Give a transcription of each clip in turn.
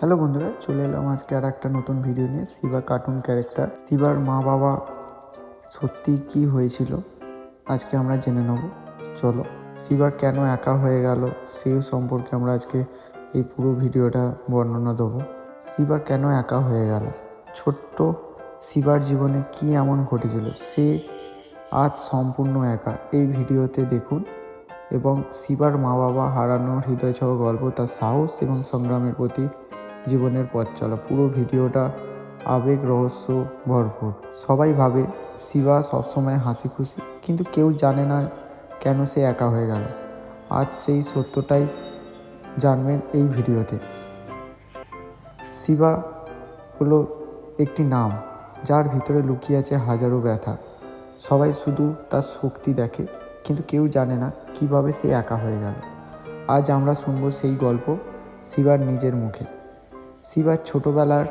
Hello বন্ধুরা, চলে এলাম আজকে আর একটা নতুন ভিডিও নিয়ে, শিবা কার্টুন ক্যারেক্টার শিবার মা বাবা সত্যি কি হয়েছিল, আজকে আমরা জেনে নেব। চলো, শিবা কেন একা হয়ে গেল সেই সম্পর্কে আমরা আজকে এই পুরো ভিডিওটা বর্ণনা দেবো। শিবা কেন একা হয়ে গেল? ছোট্ট শিবার জীবনে কি এমন ঘটেছিল? সে আজ সম্পূর্ণ একা। এই ভিডিওতে দেখুন, এবং শিবার মা বাবা হারানোর হৃদয় ছোঁয়া গল্প, তার সাহস এবং সংগ্রামের প্রতি জীবনের পথ চলা। পুরো ভিডিওটা আবেগ, রহস্য ভরপুর। সবাই ভাবে শিবা সবসময় হাসি খুশি কিন্তু কেউ জানে না কেন সে একা হয়ে গেল। আজ সেই সত্যটাই জানবেন এই ভিডিওতে। শিবা হলো একটি নাম, যার ভিতরে লুকিয়ে আছে হাজারো ব্যথা। সবাই শুধু তার শক্তি দেখে, কিন্তু কেউ জানে না কীভাবে সে একা হয়ে গেল। আজ আমরা শুনব সেই গল্প শিবার নিজের মুখে। শিবার ছোটোবেলার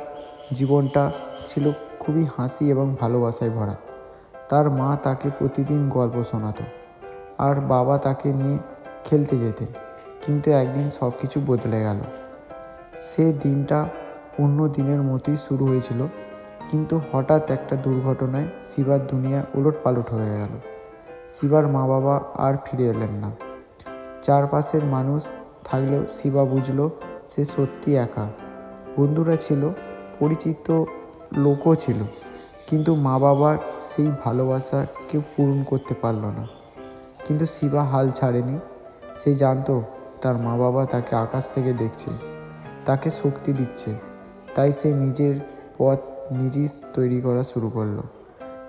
জীবনটা ছিল খুবই হাসি এবং ভালোবাসায় ভরা। তার মা তাকে প্রতিদিন গল্প শোনাতো আর বাবা তাকে নিয়ে খেলতে যেতেন, কিন্তু একদিন সব কিছু বদলে গেল। সে দিনটা অন্য দিনের মতোই শুরু হয়েছিল, কিন্তু হঠাৎ একটা দুর্ঘটনায় শিবার দুনিয়া উলট পালট হয়ে গেল। শিবার মা বাবা আর ফিরে এলেন না। চারপাশের মানুষ থাকলেও শিবা বুঝলো সে সত্যি একা। বন্ধুরা ছিল, পরিচিত লোকও ছিল, কিন্তু মা বাবার সেই ভালোবাসা কেউ পূরণ করতে পারল না। কিন্তু শিবা হাল ছাড়েনি। সে জানতো তার মা বাবা তাকে আকাশ থেকে দেখছে, তাকে শক্তি দিচ্ছে, তাই সে নিজের পথ নিজেই তৈরি করা শুরু করল।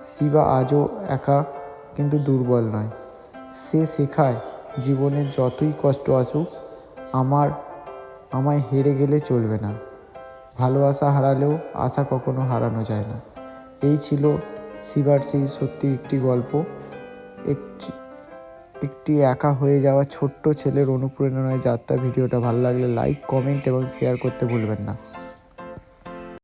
শিবা আজও একা কিন্তু দুর্বল নয়। সে শেখায়, জীবনে যতই কষ্ট আসুক, আমার, আমায় হেরে গেলে চলবে না। ভালোবাসা হারালেও আশা কখনো হারানো যায় না। এই ছিল শিবার সেই সত্যি একটি গল্প। একটি একটি একা হয়ে যাওয়া ছোট্ট ছেলের অনুপ্রেরণায় যাত্রা। ভিডিওটা ভালো লাগলে লাইক কমেন্ট এবং শেয়ার করতে ভুলবেন না।